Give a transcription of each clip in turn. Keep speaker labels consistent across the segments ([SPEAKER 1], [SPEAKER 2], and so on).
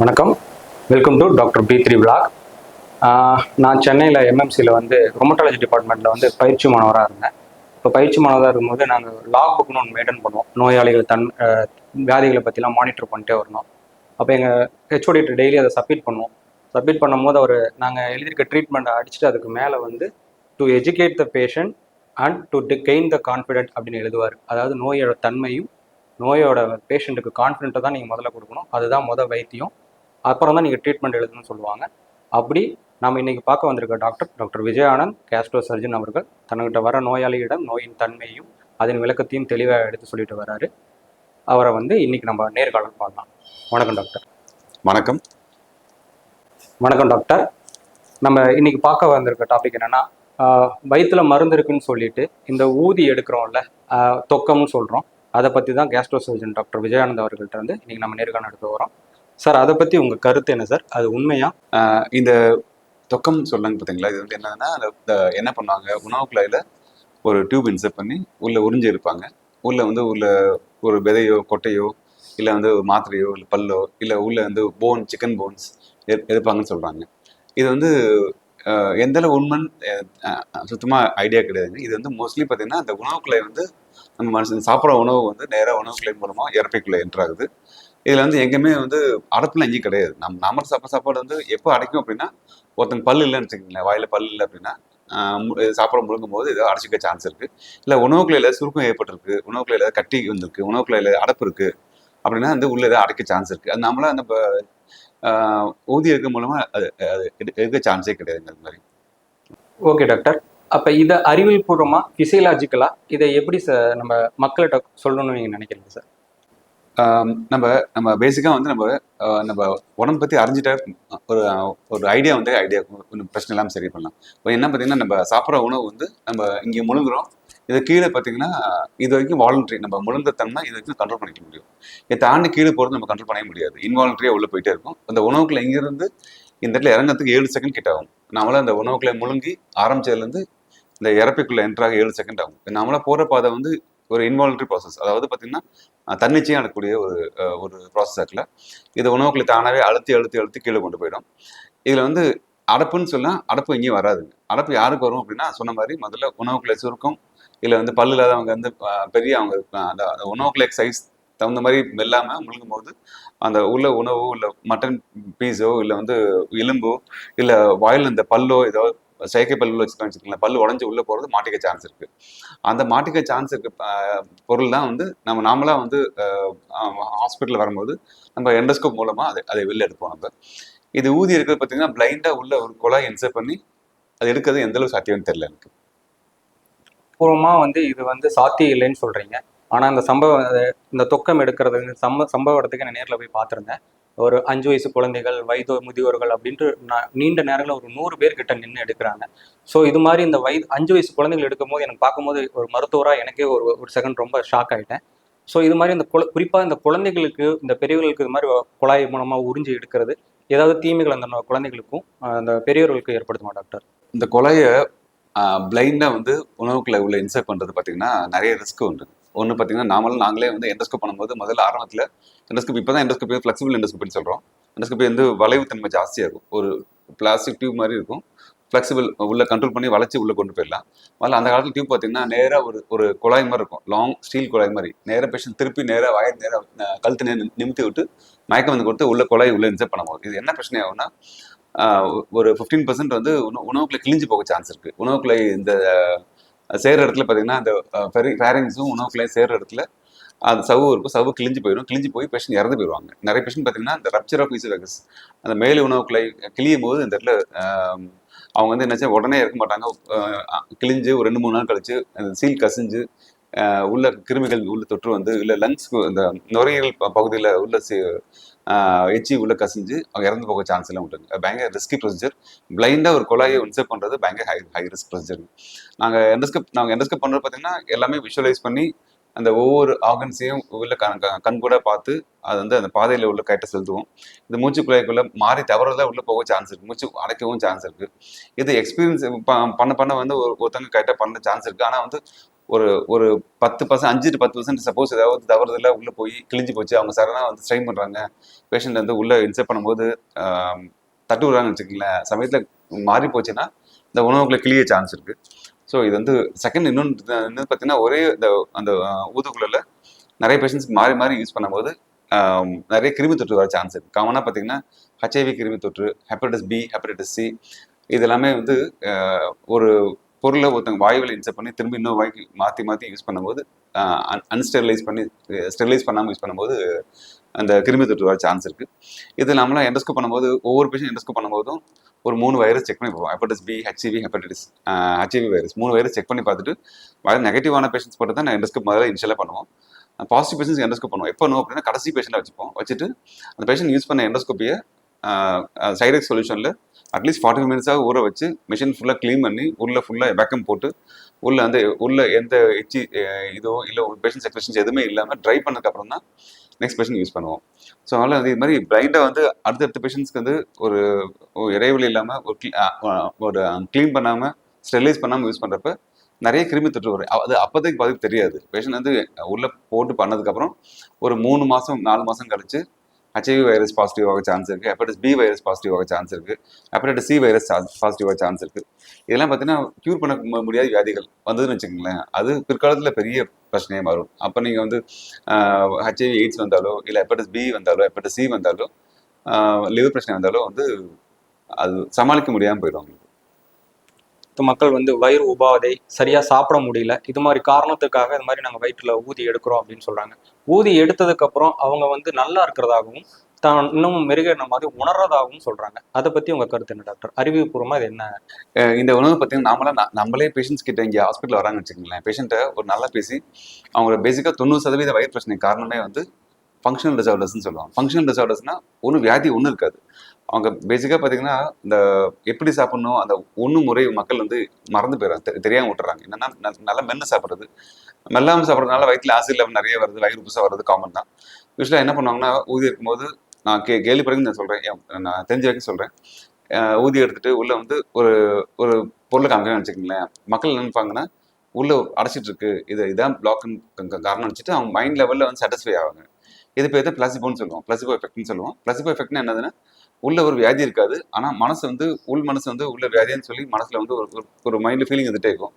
[SPEAKER 1] வணக்கம். Welcome to doctor B three block நான் சென்னையில் எம்எம்சியில் வந்து ரொமட்டாலஜி டிபார்ட்மெண்ட்டில் வந்து பயிற்சி மாணவராக இருந்தேன். இப்போ பயிற்சி மாணவராக இருக்கும்போது நாங்கள் லாக் புக்னு ஒன்று மெயின்டைன் பண்ணுவோம். நோயாளிகள் தன் வியாதிகளை பற்றிலாம் மானிட்டர் பண்ணிட்டே வரணும். அப்போ எங்கள் ஹெச்ஓடிட்டு டெய்லி அதை சப்மிட் பண்ணுவோம். சப்மிட் பண்ணும்போது அவர் நாங்கள் எழுதியிருக்க ட்ரீட்மெண்ட்டை அடிச்சுட்டு அதுக்கு மேலே வந்து to educate the patient and to gain the confident அப்படின்னு எழுதுவார். அதாவது நோயோட தன்மையும் நோயோட பேஷண்ட்டுக்கு கான்ஃபிடென்ட்டை தான் நீங்கள் முதல்ல கொடுக்கணும். அதுதான் முத வைத்தியம். அப்புறம் தான் நீங்கள் ட்ரீட்மெண்ட் எழுதணும்னு சொல்லுவாங்க. அப்படி நம்ம இன்னைக்கு பார்க்க வந்திருக்க doctor doctor Vijayanand gastro surgeon அவர்கள் தன்கிட்ட வர நோயாளியிடம் நோயின் தன்மையும் அதன் விளக்கத்தையும் தெளிவாக எடுத்து சொல்லிட்டு வராரு. அவரை வந்து இன்னைக்கு நம்ம நேர்காணல் பார்க்கலாம். வணக்கம் டாக்டர்
[SPEAKER 2] வணக்கம்.
[SPEAKER 1] வணக்கம் டாக்டர் நம்ம இன்னைக்கு பார்க்க வந்திருக்க டாபிக் என்னன்னா வயித்துல மருந்து இருக்குன்னு சொல்லிட்டு இந்த ஊதி எடுக்கிறோம்ல தொக்கம்னு சொல்றோம். அதை பத்தி தான் கேஸ்ட்ரோ சர்ஜன் டாக்டர் விஜயானந்த் அவர்கள்ட்ட இருந்து இன்னைக்கு நம்ம நேர்காணல் எடுக்க வரோம் சார் அதை பற்றி உங்கள் கருத்து என்ன சார்? அது உண்மையா?
[SPEAKER 2] இந்த தொக்கம் சொல்லுங்க பார்த்தீங்களா இது வந்து என்னன்னா அந்த- என்ன பண்ணுவாங்க உணவு குழாயில் ஒரு டியூப் இன்செர்ட் பண்ணி உள்ளே உறிஞ்சி இருப்பாங்க உள்ளே வந்து உள்ள ஒரு விதையோ கொட்டையோ இல்லை வந்து மாத்திரையோ இல்லை பல்லோ இல்லை உள்ளே வந்து போன் சிக்கன் போன்ஸ் எடுப்பாங்கன்னு சொல்கிறாங்க இது வந்து எந்தளவு உண்மைன்னு சுத்தமாக ஐடியா கிடையாதுங்க. இது வந்து மோஸ்ட்லி பார்த்தீங்கன்னா அந்த உணவுக்குள்ளே வந்து நம்ம மனுஷன் சாப்பிட்ற உணவு வந்து நேராக உணவு மூலமாக இறப்பைக்குள்ளே என்ட்ராகுது இதில் வந்து எங்கேயுமே வந்து அடப்புலாம் எங்கேயும் கிடையாது. நம்ம நாம சாப்பிட்ற சாப்பாடு வந்து எப்போ அடைக்கும் அப்படின்னா ஒருத்தங்க பல்லு இல்லைன்னு வச்சுக்கோங்களேன் வாயில் பல் இல்லை அப்படின்னா சாப்பிட மு- முழுங்கும் போது ஏதோ அடைச்சிக்க சான்ஸ் இருக்குது இல்லை உணவுக்குள்ள குழையில சுருக்கம் ஏற்பட்டிருக்கு உணவுக்குள்ள ஏதாவது கட்டி வந்திருக்கு உணவுக்குள்ள குழையில அடப்பு இருக்குது அப்படின்னா வந்து உள்ளே ஏதாவது அடைக்க சான்ஸ் இருக்குது அது நம்மளாம் நம்ம ஆஹ் ஊதி இருக்க மூலமாக அது அது எடுக்க சான்ஸே கிடையாதுங்க அது மாதிரி.
[SPEAKER 1] Okay doctor. அப்போ இதை அறிவியல் பூர்வமாக ஃபிசியலாஜிக்கலாக இதை எப்படி சார் நம்ம மக்கள்கிட்ட சொல்லணும்னு நீங்கள் நினைக்கிறீங்க சார்?
[SPEAKER 2] நம்ம நம்ம பேசிக்காக வந்து நம்ம நம்ம உடம்பு பற்றி அறிஞ்சிட்டா ஒரு ஒரு ஐடியா வந்து ஐடியா ஒன்றும் பிரச்சனை இல்லாமல் சரி பண்ணலாம். இப்போ என்ன பார்த்தீங்கன்னா நம்ம சாப்பிட்ற உணவு வந்து நம்ம இங்கே முழுங்குறோம். இது கீழே பார்த்தீங்கன்னா இது வரைக்கும் வாலண்டரி நம்ம முழுந்த தன்மை இது வரைக்கும் கண்ட்ரோல் பண்ணிக்க முடியும். இதை தாண்டி கீழே போகிறது நம்ம கண்ட்ரோல் பண்ணவே முடியாது. இன்வாலண்டரியாக உள்ளே போயிட்டே இருக்கும். அந்த உணவுக்குள்ள இங்கேருந்து இந்த இடத்துல இறங்கிறதுக்கு ஏழு செகண்ட் கிட்ட ஆகும். நம்மளால் அந்த உணவுக்குள்ள முழுங்கி ஆரம்பிச்சதுலேருந்து இந்த இறப்பிக்குள்ளே என்ட்ராக ஏழு செகண்ட் ஆகும். நம்மளால் போகிற பாதை வந்து ஒரு இன்வாலண்டரி ப்ராசஸ் அதாவது பார்த்தீங்கன்னா தன்னிச்சையாக நடக்கக்கூடிய ஒரு ஒரு ப்ராசஸ் ஆக்கல இது உணவுக்குள்ள தானாகவே அழுத்தி அழுத்தி அழுத்தி கீழே கொண்டு போயிடும். இதில் வந்து அடப்புன்னு சொன்னால் அடப்பு எங்கேயும் வராதுங்க. அடப்பு யாருக்கு வரும் அப்படின்னா சொன்ன மாதிரி முதல்ல உணவுக்குள்ள சுருக்கம். இல்லை வந்து பல்லு இல்லாதவங்க வந்து பெரிய அவங்க அந்த அந்த உணவுக்குள்ள சைஸ் தகுந்த மாதிரி மெல்லாமல் முழுங்கும் போது அந்த உள்ள உணவோ இல்லை மட்டன் பீஸோ இல்லை வந்து எலும்போ இல்லை வாயில் இந்த பல்லோ ஏதோ செயற்கை பல்லு வச்சுக்கலாம் வச்சுக்கலாம் பல்லு உடஞ்சி உள்ளே போகிறது மாட்டிக்க சான்ஸ் இருக்கு. அந்த மாட்டிக்க சான்ஸ் இருக்க அஹ், பொருள் தான் வந்து நம்ம நாமளாக வந்து ஹாஸ்பிட்டலில் வரும்போது நம்ம எண்டோஸ்கோப் மூலமாக அதை அதை வெளில எடுப்போம் நம்ம. இது ஊதி இருக்கிறது பார்த்தீங்கன்னா பிளைண்டாக உள்ள ஒரு குழாய் இன்சர்ட் பண்ணி அது எடுக்கிறது எந்தளவு சாத்தியம்னு தெரியல எனக்கு.
[SPEAKER 1] பூர்வமா வந்து இது வந்து சாத்தியம் இல்லைன்னு சொல்றீங்க. ஆனா இந்த சம்பவம் இந்த தொக்கம் எடுக்கிறது சம்ப சம்பவ இடத்துக்கு நான் நேர்ல போய் பார்த்துருந்தேன். ஒரு அஞ்சு வயசு குழந்தைகள் வயது முதியோர்கள் அப்படின்ட்டு நான் நீண்ட நேரங்களில் ஒரு நூறு பேர் கிட்ட நின்று எடுக்கிறாங்க. ஸோ இது மாதிரி இந்த வயது அஞ்சு வயசு குழந்தைகள் எடுக்கும்போது எனக்கு பார்க்கும்போது ஒரு மருத்துவராக எனக்கே ஒரு ஒரு செகண்ட் ரொம்ப ஷாக் ஆயிட்டேன். ஸோ இது மாதிரி இந்த குழ குறிப்பாக இந்த குழந்தைகளுக்கு இந்த பெரியவர்களுக்கு இது மாதிரி குழாய் மூலமாக உறிஞ்சி எடுக்கிறது ஏதாவது தீமைகள் அந்த குழந்தைகளுக்கும் அந்த பெரியவர்களுக்கும் ஏற்படுத்துமா டாக்டர்?
[SPEAKER 2] இந்த கொலையை பிளைண்டாக வந்து உணவுக்குள்ள உள்ள இன்செர்ட் பண்ணுறது பார்த்தீங்கன்னா நிறைய ரிஸ்க் உண்டு. ஒன்று பார்த்தீங்கன்னா நாமளும் நாங்களே வந்து எண்டோஸ்கோப் பண்ணும்போது முதல்ல ஆரம்பத்தில் எண்டோஸ்கோப் இப்போ தான் எண்டோஸ்கோப் ஃப்ளெக்சிபிள் எண்டோஸ்கோப்னு சொல்கிறோம் எண்டோஸ்கோப்பி வந்து வளைவுத்தன்மை ஜாஸ்தியாக இருக்கும். ஒரு பிளாஸ்டிக் டியூப் மாதிரி இருக்கும். ஃப்ளெக்சிபிள் உள்ளே கண்ட்ரோல் பண்ணி வளைச்சி உள்ளே கொண்டு போயிடலாம். முதல்ல அந்த காலத்தில் டியூப் பார்த்தீங்கன்னா நேராக ஒரு ஒரு குழாய் மாதிரி இருக்கும். லாங் ஸ்டீல் குழாய் மாதிரி. நேராக பேஷண்ட் திருப்பி நேராக வாய் நேராக கழுத்து நேரம் நிமித்தி விட்டு மயக்கம் வந்து கொடுத்து உள்ள குழாய் உள்ளே இன்செர்ட் பண்ணும்போது இது என்ன பிரச்சனை ஆகும்னா ஒரு ஃபிஃப்டீன் பர்சன்ட் வந்து உணவு கிழிஞ்சு போக சான்ஸ் இருக்குது உணவுக்குள்ளே இந்த சேர்ற இடத்துல பார்த்தீங்கன்னா அந்த ஃபேரிங்ஸும் உணவுக்குள்ளே சேர்ற இடத்துல அந்த சவு இருக்கும். சவு கிழிஞ்சு போயிடும் கிழிஞ்சு போய் பேஷண்ட் இறந்து போயிடுவாங்க. நிறைய பேஷண்ட் பார்த்தீங்கன்னா இந்த ரப்சர் ஆஃப் ஈசோவேகஸ் அந்த மேலே உணவுக்குள்ளே கிழியும் போது இந்த இடத்துல அவங்க வந்து என்ன உடனே இருக்க மாட்டாங்க. கிழிஞ்சு ஒரு ரெண்டு மூணு நாள் கழிச்சு அந்த சீல் கசிஞ்சு உள்ள கிருமிகள் உள்ள தொற்று வந்து இல்லை லங்ஸ்க்கு இந்த நுரையீரல் பகுதியில் உள்ள எச்சி உள்ள கசிஞ்சு அவங்க இறந்து போக சான்ஸ் எல்லாம் உண்டு பயங்கர ரிஸ்கி ப்ரொசீஜர் பிளைண்டாக ஒரு குழாயை இன்செப்ட் பண்ணுறது பயங்கர ஹை ஹை ரிஸ்க் ப்ரொசீஜர் நாங்கள் எண்டோஸ்கோப் நாங்கள் எண்டோஸ்கோப் பண்ணுறது பார்த்தீங்கன்னா எல்லாமே விஷுவலைஸ் பண்ணி அந்த ஒவ்வொரு ஆர்கன்ஸையும் உள்ள கண் கண்கூட கூட பார்த்து அது வந்து அந்த பாதையில் உள்ள கைட்ட செலுத்துவோம். இந்த மூச்சு குழாய்க்குள்ள மாறி தவறுதலாக உள்ள போக சான்ஸ் இருக்கு. மூச்சு அடைக்கவும் சான்ஸ் இருக்கு. இது எக்ஸ்பீரியன்ஸ் பண்ண பண்ண வந்து ஒரு ஒருத்தங்க கைட்ட பண்ண சான்ஸ் இருக்கு. ஆனால் வந்து ஒரு ஒரு பத்து பர்சன்ட் அஞ்சு டு பத்து பர்சன்ட் சப்போஸ் ஏதாவது தவறுதல உள்ள போய் கிழிஞ்சு போச்சு அவங்க சடனா வந்து ஸ்ட்ரைன் பண்றாங்க. பேஷண்ட் வந்து உள்ள இன்செர்ட் பண்ணும்போது தட்டு விடுறாங்கன்னு வச்சுக்கோங்களேன். சமயத்துல மாறி போச்சுன்னா இந்த உணவுக்குள்ளே கிளிய சான்ஸ் இருக்கு. ஸோ இது வந்து செகண்ட் இன்னொன்று இன்னும் பார்த்தீங்கன்னா ஒரே இந்த அந்த ஊதுக்குள்ள நிறைய பேஷண்ட்ஸ்க்கு மாறி மாறி யூஸ் பண்ணும்போது நிறைய கிருமி தொற்று வர சான்ஸ் இருக்கு. காமனாக பார்த்தீங்கன்னா ஹெச்ஐவி கிருமி தொற்று ஹெப்படைட்டிஸ் பி ஹெப்படைட்டிஸ் சி இதெல்லாமே வந்து ஒரு பொருளை ஒருத்தங்க வாயுவில் இன்செர்ட் பண்ணி திரும்பி இன்னொரு வாய்க்கு மாற்றி மாற்றி யூஸ் பண்ணும்போது அன்ஸ்டெரிலைஸ் பண்ணி ஸ்டெரிலைஸ் பண்ணாமல் யூஸ் பண்ணும்போது அந்த கிருமி தொற்று வர சான்ஸ் இருக்குது இது நம்மளாம் எண்டோஸ்கோப் பண்ணும்போது ஒவ்வொரு பேஷண்ட் எண்டோஸ்கோப் பண்ணும்போதும் ஒரு மூணு வைரஸ் செக் பண்ணி பார்ப்போம் hepatitis B HEV hepatitis HIV virus மூணு வைரஸ் செக் பண்ணி பார்த்துட்டு வர நெகட்டிவான பேஷண்ட்ஸ் மட்டும் தான் நான் எண்டோஸ்கோப் முதல்ல இனிஷியலாக பண்ணுவோம். பாசிட்டிவ் பேஷன்ஸ் எண்டோஸ்கோப் பண்ணுவோம். எப்போ நோ அப்படின்னா கடைசி பேஷண்ட்டை வச்சுப்போம். வச்சுட்டு அந்த பேஷண்ட் யூஸ் பண்ண எண்டோஸ்கோப்பியை சைடெக்ஸ் சொல்யூஷனில் அட்லீஸ்ட் ஃபார்ட்டி மினிட்ஸாக ஊற வச்சு மிஷின் ஃபுல்லாக க்ளீன் பண்ணி உள்ளே ஃபுல்லாக வேக்கம் போட்டு உள்ள அந்த உள்ள எந்த எச்சி இதோ இல்லை ஒரு பேஷண்ட் செக்ரேஷன்ஸ் எதுவுமே இல்லாமல் ட்ரை பண்ணதுக்கப்புறம் தான் நெக்ஸ்ட் பேஷண்ட் யூஸ் பண்ணுவோம். ஸோ அதனால் வந்து இது மாதிரி பிளைண்டாக வந்து அடுத்தடுத்த பேஷண்ட்ஸ்க்கு வந்து ஒரு இடைவெளி இல்லாமல் ஒரு ஒரு க்ளீன் பண்ணாமல் ஸ்டெரிலைஸ் பண்ணாமல் யூஸ் பண்ணுறப்ப நிறைய கிருமி தொற்று வரும். அது அப்போதைக்கு பாதிப்பு தெரியாது. பேஷண்ட் வந்து உள்ளே போட்டு பண்ணதுக்கப்புறம் ஒரு மூணு மாதம் நாலு மாதம் கழிச்சு ஹெச்ஐவி வைரஸ் பாசிட்டிவ் ஆக சான்ஸ் இருக்குது ஹெப்படைட்டிஸ் பி வைரஸ் பாசிட்டிவ் ஆக சான்ஸ் இருக்கு. ஹெப்படைட்டிஸ் சி வைரஸ் பாசிட்டிவ் ஆக சான்ஸ் இருக்குது இதெல்லாம் பார்த்தீங்கன்னா க்யூர் பண்ண முடியாத வியாதிகள் வந்ததுன்னு வச்சுக்கோங்களேன் அது பிற்காலத்தில் பெரிய பிரச்சனையாக மாறும். அப்போ நீங்கள் வந்து ஹெச்ஐவி எய்ட்ஸ் வந்தாலோ இல்லை ஹெப்படைட்டிஸ் பி வந்தாலோ ஹெப்படைட்டிஸ் சி வந்தாலோ லிவர் பிரச்சனை வந்தாலோ வந்து அது சமாளிக்க முடியாமல் போயிடும் அவங்களுக்கு
[SPEAKER 1] மக்கள் வந்து வயிறு உபாதை சரியா சாப்பிட முடியல. இது மாதிரி காரணத்துக்காக இது மாதிரி நாங்க வயிற்றுல ஊதி எடுக்கிறோம் அப்படின்னு சொல்றாங்க. ஊதி எடுத்ததுக்கு அப்புறம் அவங்க வந்து நல்லா இருக்கிறதாகவும் தான் இன்னும் மெருகேறின மாதிரி உணர்றதாகவும் சொல்றாங்க. அதை பத்தி உங்க கருத்து என்ன டாக்டர்? அறிவுபூர்வமா இது என்ன?
[SPEAKER 2] இந்த உணவு பார்த்தீங்கன்னா நாமளா ந- நம்மளே பேஷண்ட்ஸ் கிட்ட இங்கே ஹாஸ்பிட்டல் வராங்கன்னு வச்சுக்கோங்களேன். பேஷண்ட்டை ஒரு நல்லா பேசி அவங்களோட பேசிக்காக தொண்ணூறு சதவீத வயிறு பிரச்சனை காரணமே வந்து ஃபங்க்ஷனல் டிசார்டர்ஸ்னு சொல்லுவாங்க. ஃபங்க்ஷனல் டிசார்டர்ஸ்னா ஒன்றும் வியாதி ஒன்றும் இருக்காது. அவங்க பேசிக்காக பார்த்தீங்கன்னா இந்த எப்படி சாப்பிட்ணும் அந்த ஒன்று முறை மக்கள் வந்து மறந்து போயிடறாங்க. தெரியாமல் விட்டுறாங்க. என்னன்னா நல்லா மென்று சாப்பிட்றது. மெல்லாமல் சாப்பிட்றதுனால வயிற்றில் ஆசிட் லெவல் நிறைய வருது வயிறு புதுசாக வர்றது காமன் தான். யூஸ்வலாக என்ன பண்ணுவாங்கன்னா ஊதி இருக்கும்போது நான் கே கேள்விப்படைந்து நான் சொல்கிறேன் நான் தெரிஞ்ச வரைக்கும் சொல்கிறேன் ஊதி எடுத்துகிட்டு உள்ளே வந்து ஒரு ஒரு பொருளை காமிக்கணும்னு வச்சுக்கோங்களேன். மக்கள் நினைப்பாங்கன்னா உள்ளே அடைச்சிட்டு இருக்கு. இது இதான் பிளாக்னு காரணம் வச்சுட்டு அவங்க மைண்ட் லெவலில் வந்து சாட்டிஸ்ஃபை ஆவாங்க. இது பேர் தான் பிளாசிபோன்னு சொல்லுவோம். பிளாசிபோ எஃபெக்ட்னு சொல்லுவோம். பிளாசிபோ எஃபெக்ட்னா என்னதுன்னா உள்ள ஒரு வியாதி இருக்காது. ஆனால் மனசு வந்து உள் மனசு வந்து உள்ள வியாதின்னு சொல்லி மனசுல வந்து ஒரு ஒரு- ஒரு ஃபீலிங் வந்துட்டே இருக்கும்.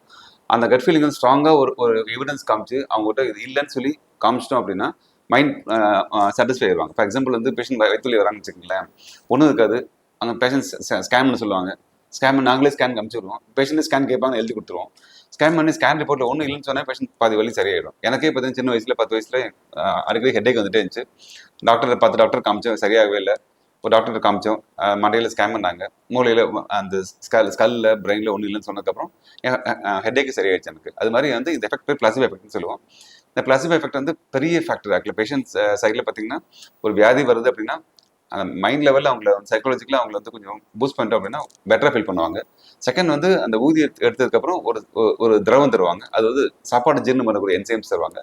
[SPEAKER 2] அந்த கட் ஃபீலிங் வந்து ஸ்ட்ராங்காக ஒரு ஒரு எவிடன்ஸ் காமிச்சு அவங்ககிட்ட இது இல்லைன்னு சொல்லி காமிச்சிட்டோம் அப்படின்னா மைண்ட் சாட்டிஸ்ஃபை ஆயிடுவாங்க. ஃபார் எக்ஸாம்பிள் வந்து பேஷண்ட் வயிற்றுல வராங்கன்னு வச்சுக்கோங்களேன். ஒன்றும் இருக்காது. அங்கே பேஷண்ட் ஸ்கேம்னு சொல்லுவாங்க. ஸ்கேம் நாங்களே ஸ்கேன் காமிச்சிடுவோம். பேஷண்ட் ஸ்கேன் கேட்பாங்க எழுதி கொடுத்துருவோம். ஸ்கேன் பண்ணி ஸ்கேன் ரிப்போர்ட்ல ஒன்றும் இல்லைன்னு சொன்னால் பேஷண்ட் பாதி வழி சரியாயிடும். எனக்கே பார்த்தீங்கன்னா சின்ன வயசுல பத்து வயசுல அடிக்கடி ஹெட்டேக் வந்துட்டே இருந்துச்சு. டாக்டர் பத்து டாக்டர் காமிச்சோம் சரியாகவே இல்லை. ஒரு டாக்டர் காமிச்சோம். மண்டையில் ஸ்கேன் பண்ணாங்க. மூளையில் அந்த ஸ்கல் ஸ்கல்ல பிரெயினில் ஒன்றும் இல்லைன்னு சொன்னதுக்கப்புறம் ஹெட்டேக்கு சரியாயிடுச்சு எனக்கு. அது மாதிரி வந்து இந்த எஃபெக்ட் பேர் பிளாசிபோ எஃபெக்ட்னு சொல்லுவோம். இந்த பிளாசிபோ எஃபெக்ட் வந்து பெரிய ஃபேக்டர் ஆக்சுவலி பேஷண்ட்ஸ் சைடில் பார்த்தீங்கன்னா ஒரு வியாதி வருது அப்படின்னா அந்த மைண்ட் லெவலில் அவங்கள சைக்காலஜிக்கலாக அவங்கள வந்து கொஞ்சம் பூஸ்ட் பண்ணிட்டோம் அப்படின்னா பெட்டராக ஃபீல் பண்ணுவாங்க. செகண்ட் வந்து அந்த ஊதியம் எடுத்ததுக்கப்புறம் ஒரு ஒரு- திரவம் தருவாங்க. அது வந்து சாப்பாடு ஜீரணம் பண்ணக்கூடிய என்சைம்ஸ் தருவாங்க.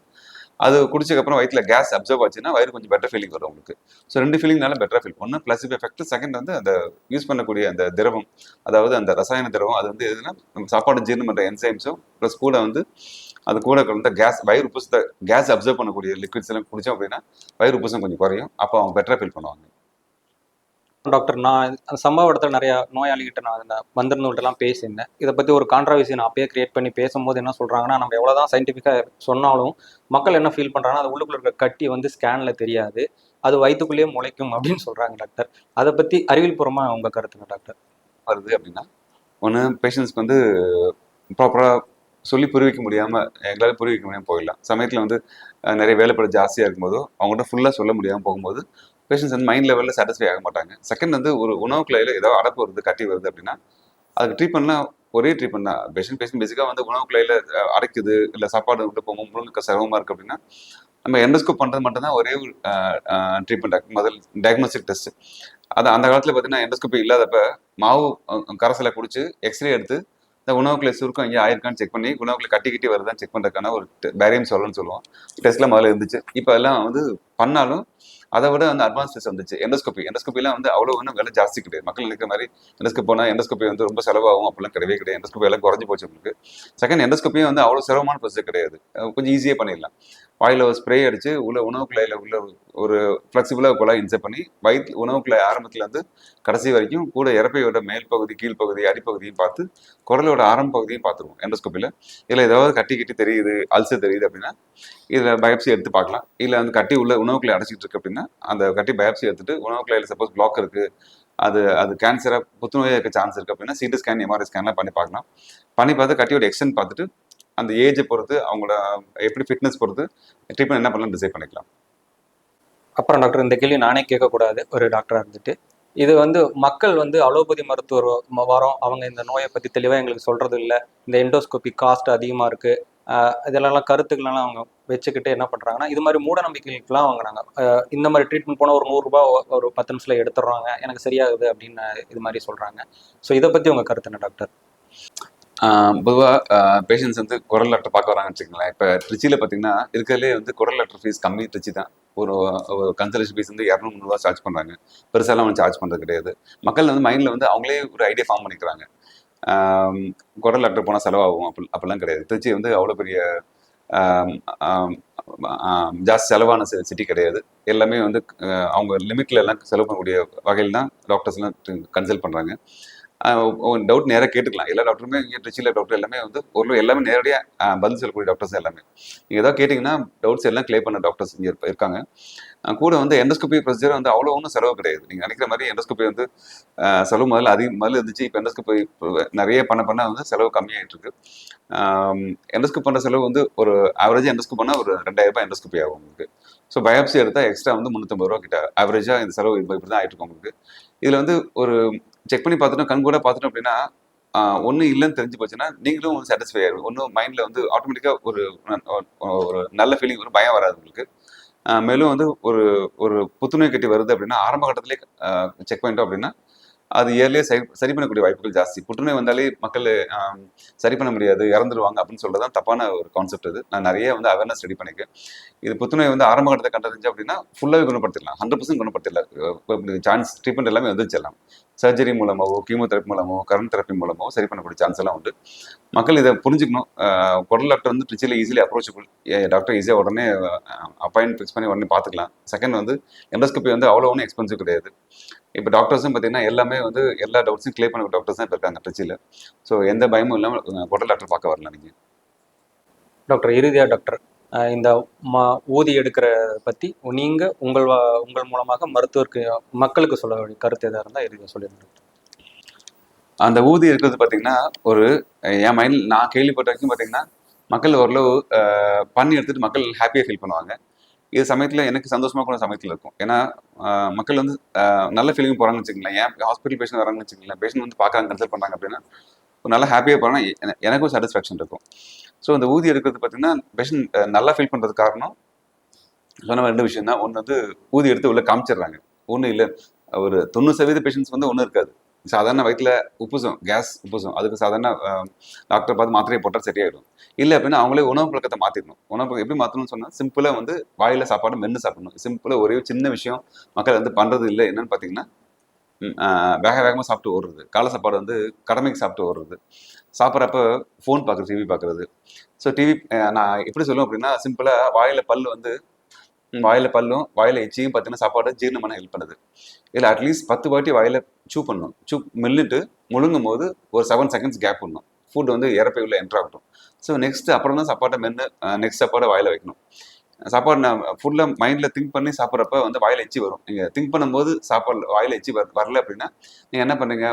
[SPEAKER 2] அது குடிச்சதுக்கப்புறம் வயிற்றுல கேஸ் அப்சர்வ் ஆச்சுன்னா வயிறு கொஞ்சம் பெட்டர் ஃபீலிங் வரும் உங்களுக்கு. ஸோ ரெண்டு ஃபீலிங்னால பெட்டராக ஃபீல் ஒன்று ப்ளஸ் எஃபெக்ட் செகண்ட் வந்து அந்த யூஸ் பண்ணக்கூடிய அந்த திரவம் அதாவது அந்த ரசாயன திரவம் அது வந்து எதுனா நம்ம சாப்பாடு ஜீரணம் பண்ணுற என்சைம்ஸும் ப்ளஸ் கூட வந்து அது கூட கலந்த கேஸ் வயிறு உப்புசத்தை கேஸ் அப்சர்வ் பண்ணக்கூடிய லிக்விட்ஸ் எல்லாம் குடித்தோம் அப்படின்னா வயிறு உப்புசம் கொஞ்சம் குறையும். அப்போ அவங்க பெட்டராக ஃபீல் பண்ணுவாங்க.
[SPEAKER 1] டாக்டர் நான் அந்த சம்பவ இடத்துல நிறைய நோயாளிகிட்ட நான் அந்த வந்திருந்தவங்கள்ட்ட பேசியிருந்தேன். இதை பற்றி ஒரு கான்ட்ரவர்சி நான் அப்பயே கிரியேட் பண்ணி பேசும்போது என்ன சொல்கிறாங்கன்னா நம்ம எவ்வளோ தான் சயின்டிஃபிக்காக சொன்னாலும் மக்கள் என்ன ஃபீல் பண்ணுறாங்கன்னா அது உள்ளுக்குள்ள இருக்க கட்டி வந்து ஸ்கேனில் தெரியாது. அது வயிற்றுக்குள்ளேயே முளைக்கும் அப்படின்னு சொல்கிறாங்க டாக்டர். அதை பற்றி அறிவியல் பூர்வமாக உங்கள் கருத்துங்க டாக்டர்.
[SPEAKER 2] வருது அப்படின்னா ஒன்று பேஷண்ட்ஸ்க்கு வந்து ப்ராப்பராக சொல்லி புரிவிக்க முடியாமல் எங்களால் புரிவிக்க முடியாமல் போயிடலாம். சமயத்தில் வந்து நிறைய வேலைப்பட ஜாஸ்தியாக இருக்கும்போதோ அவங்கள்ட்ட ஃபுல்லாக சொல்ல முடியாமல் போகும்போது பேஷண்ட்ஸ் வந்து மைண்ட் லெவலில் சாட்டிஸ்ஃபை ஆக மாட்டாங்க. செகண்ட் வந்து ஒரு உணவு குழாயில் ஏதோ அடப்பு வருது கட்டி வருது அப்படின்னா அதுக்கு ட்ரீட்மெண்ட்லாம் ஒரே ட்ரீட்மெண்ட் தான். பேஷண்ட் பேஷண்ட் பேசிக்காக வந்து உணவு குழாயில் அடைக்குது இல்லை சாப்பாடு விட்டு போகும் முழுக்க சிரமமாக இருக்குது அப்படின்னா நம்ம எண்டோஸ்கோப் பண்ணுறது மட்டும்தான் ஒரே ஒரு ட்ரீட்மெண்ட் முதல் டயக்னோஸ்டிக் டெஸ்ட் அது அந்த காலத்தில் பார்த்தீங்கன்னா எண்டோஸ்கோப்பி இல்லாதப்ப மாவு கரசலை கரைசலை குடிச்சு எக்ஸ்ரே எடுத்து இந்த உணவுக்குள்ள சுருக்கம் இங்கே ஆயிருக்கான்னு செக் பண்ணி உணவுக்குள்ள கட்டி கட்டி வருதான்னு செக் பண்ணுறதுக்கான ஒரு பேரியம் சொல்லணும்னு சொல்லுவோம். டெஸ்ட்லாம் முதல்ல இருந்துச்சு. இப்போ எல்லாம் வந்து பண்ணாலும் அதை விட வந்து அட்வான்ஸ் டெஸ்ட் வந்துச்சு. எண்டோஸ்கோபி எண்டோஸ்கோபிலாம் வந்து அவ்வளோ ஒன்றும் விலை ஜாஸ்தி கிடையாது. மக்கள் நினைக்கிற மாதிரி எண்டோஸ்கோப் போனால் எண்டோஸ்கோபி வந்து ரொம்ப செலவாகும் அப்படிலாம் கிடையவே கிடையாது. எண்டோஸ்கோபி எல்லாம் குறைஞ்சி போச்சு உங்களுக்கு. செகண்ட் எண்டோஸ்கோப்பியும் வந்து அவ்வளோ சிரமமான ப்ரொசஸ் கிடையாது. கொஞ்சம் ஈஸியாக பண்ணிடலாம். வாயில் ஒரு ஸ்ப்ரே அடித்து உள்ள உணவு குழாயில் உள்ள ஒரு ஃப்ளெக்சிபிளாக குழாய் இன்செர்ட் பண்ணி வயிற்று உணவு குழாய் ஆரம்பத்துல கடைசி வரைக்கும் கூட இறப்பையோட மேல் பகுதி கீழ்ப்பகுதி அடிப்பகுதியும் பார்த்து குரலோட ஆரம்ப பகுதியும் பார்த்துருவோம் எண்டோஸ்கோப்பியில் இதில் ஏதாவது கட்டி கிட்டி தெரியுது அல்சர் தெரியுது அப்படின்னா இதில் பயாப்சி எடுத்து பார்க்கலாம். இல்லை வந்து கட்டி உள்ள உணவுக்குள்ளே அடைச்சிட்டு இருக்கு அப்படின்னா அந்த கட்டி பயாப்சி எடுத்துட்டு உணவுக்குள்ளையில் சப்போஸ் பிளாக் இருக்கு அது அது கேன்சராக புத்துநோயாக இருக்க சான்ஸ் இருக்கு அப்படின்னா சிடி ஸ்கேன் எம்ஆர்ஐ ஸ்கேன்லாம் பண்ணி பார்க்கலாம். பண்ணி பார்த்து கட்டியோட எக்ஸ்டென்ட் பார்த்துட்டு அந்த ஏஜை பொறுத்து அவங்களோட எப்படி ஃபிட்னஸ் பொறுத்து ட்ரீட்மெண்ட் என்ன பண்ணலாம் டிசைட் பண்ணிக்கலாம்.
[SPEAKER 1] அப்புறம் டாக்டர் இந்த கேள்வி நானே கேட்கக்கூடாது ஒரு டாக்டராக இருந்துட்டு. இது வந்து மக்கள் வந்து அலோபதி மருத்துவர் வரோம். அவங்க இந்த நோயை பற்றி தெளிவாக எங்களுக்கு சொல்கிறது இல்லை இந்த எண்டோஸ்கோபி காஸ்ட் அதிகமாக இருக்குது இதெல்லாம் கருத்துக்கள்லாம் அவங்க வச்சுக்கிட்டு என்ன பண்ணுறாங்கன்னா இது மாதிரி மூட நம்பிக்கைகளுக்குலாம் வாங்குறாங்க இந்த மாதிரி ட்ரீட்மெண்ட் போனால் ஒரு நூறுரூபா ஒரு பத்து நிமிஷத்தில் எடுத்துடுறாங்க. எனக்கு சரியாகுது அப்படின்னு இது மாதிரி சொல்கிறாங்க ஸோ இதை பற்றி உங்கள் கருத்து என்ன டாக்டர்?
[SPEAKER 2] பொதுவாக பேஷண்ட்ஸ் வந்து குரல் லெட்டர் பார்க்க வராங்கன்னு வச்சுக்கோங்களேன். இப்போ ட்ரிச்சியில் பார்த்தீங்கன்னா இருக்கிறதுலே வந்து குரல் லெட்டர் ஃபீஸ் கம்மி ட்ரிச்சி தான். ஒரு கன்சல்டேஷன் ஃபீஸ் வந்து இரநூறு முந்நூறுவா சார்ஜ் பண்ணுறாங்க பெருசாலாம் அவங்க சார்ஜ் பண்ணுறது கிடையாது. மக்கள் வந்து மைண்டில் வந்து அவங்களே ஒரு ஐடியா ஃபார்ம் பண்ணிக்கிறாங்க. குரல் டாக்டர் போனால் செலவாகும். அப்படி அப்படிலாம் கிடையாது. திருச்சி வந்து அவ்வளோ பெரிய ஜாஸ்தி செலவான சிட்டி கிடையாது. எல்லாமே வந்து அவங்க லிமிட்ல எல்லாம் செலவு பண்ணக்கூடிய வகையில் தான் டாக்டர்ஸ்லாம் கன்சல்ட் பண்ணுறாங்க டவுட் நேராக கேட்டுக்கலாம். எல்லா டாக்டருமே இங்கே திருச்சியில் டாக்டர் எல்லாமே வந்து ஒரு எல்லாமே நேரடியாக பதில் சொல்லக்கூடிய டாக்டர்ஸ் எல்லாமே. நீங்கள் ஏதாவது கேட்டிங்கன்னா டவுட்ஸ் எல்லாம் கிளியர் பண்ண டாக்டர்ஸ் இங்கே இருக்காங்க. கூட வந்து எண்டோஸ்கோபி ப்ரொசீஜர் வந்து அவ்வளோ ஒன்றும் செலவு கிடையாது. நீங்கள் நினைக்கிற மாதிரி எண்டோஸ்கோபி வந்து செலவு முதல்ல அதிக முதல்ல இருந்துச்சு இப்போ எண்டோஸ்கோபி நிறைய பண்ண பண்ண வந்து செலவு கம்மியாகிட்டு இருக்கு. எண்டோஸ்கோப் பண்ணுற செலவு வந்து ஒரு ஆவரேஜாக எண்டோஸ்கோப் பண்ணால் ஒரு ரெண்டாயிரம் ரூபாய் எண்டோஸ்கோபி ஆகும் உங்களுக்கு. ஸோ பயாப்சி எடுத்தால் எக்ஸ்ட்ரா வந்து முந்நூற்றம்பது ரூபா கிட்ட ஆவரேஜாக இந்த செலவு இப்படி தான் ஆகிட்டு இருக்கும் உங்களுக்கு. இதில் வந்து ஒரு செக் பண்ணி பார்த்துட்டோம் கண் கூட பார்த்துட்டோம் அப்படின்னா ஒன்றும் இல்லைன்னு தெரிஞ்சு போச்சுன்னா நீங்களும் சாட்டிஸ்ஃபை ஆயிடும் ஒன்றும் மைண்டில் வந்து ஆட்டோமேட்டிக்காக ஒரு ஒரு நல்ல ஃபீலிங் ஒரு பயம் வராது உங்களுக்கு. மேலும் வந்து ஒரு ஒரு புத்துணர்வு கட்டி வருது அப்படின்னா ஆரம்ப கட்டத்திலே செக் பண்ணிட்டோம் அப்படின்னா அது இயர்லியாக சரி சரி பண்ணக்கூடிய வாய்ப்புகள் ஜாஸ்தி. புற்றுநோய் வந்தாலே மக்கள் சரி பண்ண முடியாது இறந்துருவாங்க அப்படின்னு சொல்றது தான் தப்பான ஒரு கான்செப்ட் இது. நான் நிறைய வந்து அவேர்னஸ் ரெடி பண்ணிக்கேன் இது புற்றுநோய் வந்து ஆரம்ப கட்டத்தை கண்டறிஞ்சு அப்படின்னா ஃபுல்லாகவே குணப்படுத்திடலாம். ஹண்ட்ரட் பர்சன்ட் குணப்படுத்திடலாம் சான்ஸ் ட்ரீட்மெண்ட் எல்லாமே வந்துச்செல்லாம் சர்ஜரி மூலமாவோ கீமோதெரப்பி மூலமோ கரண்ட் தெரப்பி மூலமோ சரி பண்ணக்கூடிய சான்ஸ் எல்லாம் உண்டு. மக்கள் இதை புரிஞ்சுக்கணும். குரல் டாக்டர் வந்து ட்ரிச்சில் ஈஸிலி அப்ரோச்சபிள் டாக்டர் ஈஸியாக உடனே அப்பாயின்ட் ஃபிக்ஸ் பண்ணி உடனே பார்த்துக்கலாம். செகண்ட் வந்து எண்டோஸ்கோபி வந்து அவ்வளோ ஒன்றும் எக்ஸ்பென்சிவ் கிடையாது. இப்போ டாக்டர்ஸும் பார்த்தீங்கன்னா எல்லாமே வந்து எல்லா டவுட்ஸும் கிளியர் பண்ண டாக்டர்ஸ் தான் இப்போ இருக்காங்க ட்ரிச்சியில் ஸோ எந்த பயமும் இல்லாமல் குடல் டாக்டர் பார்க்க வரலாம் நீங்கள்
[SPEAKER 1] டாக்டர் இறுதியா டாக்டர் இந்த ம ஊதி எடுக்கிற பற்றி நீங்கள் உங்கள் வ- உங்கள் மூலமாக மருத்துவருக்கு மக்களுக்கு சொல்ல வேண்டிய கருத்து எதாக இருந்தால் இறுதியாக சொல்லிடுங்க
[SPEAKER 2] அந்த ஊதி இருக்கிறது பார்த்தீங்கன்னா ஒரு என் மைண்ட் நான் கேள்விப்பட்ட வரைக்கும் பார்த்தீங்கன்னா மக்கள் ஓரளவு பண்ணி எடுத்துட்டு மக்கள் ஹாப்பியாக ஃபீல் பண்ணுவாங்க. இது சமயத்தில் எனக்கு சந்தோஷமாக கூட சமயத்தில் இருக்கும். ஏன்னா மக்கள் வந்து நல்ல ஃபீலிங் போகிறாங்கன்னு வச்சுங்களேன் ஏன் ஹாஸ்பிட்டல் பேஷண்ட் வராங்கன்னு வச்சுங்களேன் பேஷண்ட் வந்து பார்க்குறாங்க கன்சல்ட் பண்ணுறாங்க அப்படின்னா ஒரு நல்லா ஹாப்பியாக போகிறாங்க எனக்கும் சாட்டிஸ்ஃபேக்ஷன் இருக்கும். ஸோ அந்த ஊதி எடுக்கிறது பார்த்தீங்கன்னா பேஷண்ட் நல்லா ஃபீல் பண்ணுறது காரணம் சொன்ன ரெண்டு விஷயம் தான். ஒன்று வந்து ஊதி எடுத்து உள்ளே காமிச்சிடுறாங்க. ஒன்றும் இல்லை ஒரு தொண்ணூறு சதவீத பேஷண்ட்ஸ் வந்து ஒன்றும் இருக்காது. சாதாரண வயிற்றுல உப்புசம் கேஸ் உப்புசம் அதுக்கு சாதாரண டாக்டர் பார்த்து மாத்திரையை போட்டால் சரியாயிடும். இல்லை அப்படின்னா அவங்களே உணவு பழக்கத்தை மாற்றிடணும் உணவு பழக்கம் எப்படி மாற்றணும்னு சொன்னால் சிம்பிளாக வந்து வாயில சாப்பாடு மென்று சாப்பிடணும். சிம்பிளாக ஒரே ஒரு சின்ன விஷயம் மக்கள் வந்து பண்ணுறது இல்லை. என்னன்னு பார்த்தீங்கன்னா வேக வேகமாக சாப்பிட்டு ஓடுறது. காலை சாப்பாடு வந்து கடமைக்கு சாப்பிட்டு ஓடுறது. சாப்பிட்றப்ப ஃபோன் பார்க்குறது டிவி பார்க்குறது. ஸோ டிவி நான் எப்படி சொல்லுவேன் அப்படின்னா சிம்பிளாக வாயில் பல் வந்து வாயில பல்லும் வாயில எச்சியும் பார்த்தீங்கன்னா சாப்பாடு ஜீரணம் பண்ண ஹெல்ப் பண்ணுது. இல்லை அட்லீஸ்ட் பத்து வாட்டி வாயில சூ பண்ணணும் சூ மெல்லிட்டு முழுங்கும் போது ஒரு செவன் செகண்ட்ஸ் கேப் பண்ணணும் ஃபுட் வந்து இறப்பை உள்ள என்ட்ராகட்டும் ஸோ நெக்ஸ்ட் அப்புறம் தான் சாப்பாட்டை மென்று நெக்ஸ்ட் சாப்பாடை வாயில வைக்கணும். சாப்பாடு நான் ஃபுல்லாக மைண்டில் திங்க் பண்ணி சாப்பிட்றப்ப வந்து வாயில் எச்சி வரும். நீங்கள் திங்க் பண்ணும்போது சாப்பாடு வாயில் எச்சி வர வரல அப்படின்னா நீங்கள் என்ன பண்ணுறீங்க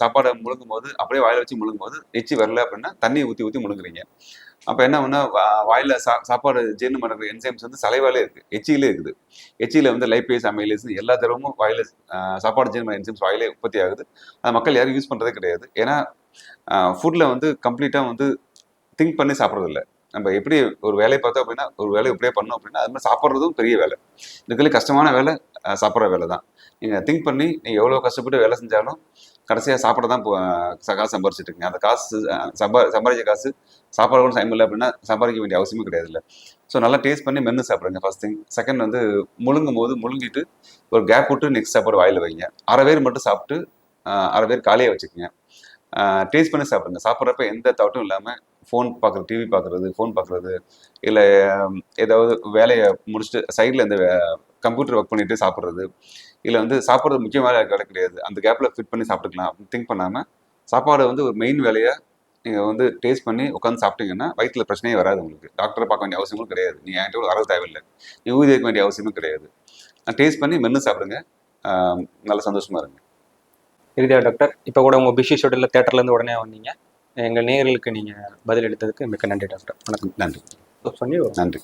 [SPEAKER 2] சாப்பாடை முழுங்கும் போது அப்படியே வாயில் வச்சு முழுங்கும் போது எச்சி வரல அப்படின்னா தண்ணி ஊற்றி ஊற்றி முழுங்குறீங்க. அப்போ என்ன ஒன்றா வாயில் சா சாப்பாடு ஜீரணம் பண்ணுற என்சைம்ஸ் வந்து சலைவாலே இருக்குது எச்சியிலே இருக்குது. எச்சியில் வந்து லைப்பேஸ் அமைலேஸ் எல்லா தடவும் வாயில் சாப்பாடு ஜீரணம் என்சைம்ஸ் வாயிலே உற்பத்தி ஆகுது. அது மக்கள் யாரும் யூஸ் பண்ணுறதே கிடையாது. ஏன்னா ஃபுட்டில் வந்து கம்ப்ளீட்டாக வந்து திங்க் பண்ணி சாப்பிட்றதில்ல. நம்ம எப்படி ஒரு வேலையை பார்த்தோம் அப்படின்னா ஒரு வேலையை இப்படியே பண்ணோம் அப்படின்னா அது மாதிரி சாப்பிட்றதும் பெரிய வேலை. இதுக்குள்ளே கஷ்டமான வேலை சாப்பிட்ற வேலை தான். நீங்கள் திங்க் பண்ணி நீங்கள் எவ்வளோ கஷ்டப்பட்டு வேலை செஞ்சாலும் கடைசியாக சாப்பிட தான் காசு சம்பாரிச்சிட்டு இருக்கீங்க. அந்த காசு சம்பா சம்பாதிச்ச காசு சாப்பாடு கூட டைம் இல்லை அப்படின்னா சம்பாதிக்க வேண்டிய அவசியமே கிடையாது இல்லை. ஸோ நல்லா டேஸ்ட் பண்ணி மென்று சாப்பிடுங்க ஃபர்ஸ்ட் திங் செகண்ட் வந்து முழுங்கும் போது முழுங்கிட்டு ஒரு கேப் விட்டு நெக்ஸ்ட் சாப்பாடு வாயில் வைங்க. அரை பேர் மட்டும் சாப்பிட்டு அரை பேர் காலையாக வச்சுக்கோங்க. டேஸ்ட் பண்ணி சாப்பிடுங்க. சாப்பிட்றப்ப எந்த தாட்டும் இல்லாமல் ஃபோன் பார்க்குறது டிவி பார்க்குறது ஃபோன் பார்க்குறது இல்லை ஏதாவது வேலையை முடிச்சுட்டு சைடில் இந்த கம்ப்யூட்டர் ஒர்க் பண்ணிட்டு சாப்பிட்றது. இல்லை வந்து சாப்பிட்றது முக்கிய வேலை கிடையாது அந்த கேப்பில் ஃபிட் பண்ணி சாப்பிட்டுக்கலாம். அப்படின்னு திங்க் பண்ணாமல் சாப்பாடு வந்து ஒரு மெயின் வேலையை நீங்கள் வந்து டேஸ்ட் பண்ணி உட்காந்து சாப்பிட்டீங்கன்னா வயிற்றில் பிரச்சனையே வராது உங்களுக்கு. டாக்டரை பார்க்க வேண்டிய அவசியமும் கிடையாது. நீங்கள் என்கிட்ட கூட வரது தேவையில்லை. நீ ஊதி வைக்க வேண்டிய அவசியமும் கிடையாது. டேஸ்ட் பண்ணி மென்று சாப்பிடுங்க. நல்ல சந்தோஷமாக இருங்க.
[SPEAKER 1] இறுதியாக டாக்டர் இப்போ கூட உங்கள் பிஸி ஷெடியூலில் தேட்டர்லேருந்து உடனே வந்தீங்க. எங்கள் நேயர்களுக்கு நீங்கள் பதில் எடுத்ததுக்கு மிக்க நன்றி டாக்டர். வணக்கம்.
[SPEAKER 2] நன்றி. நன்றி.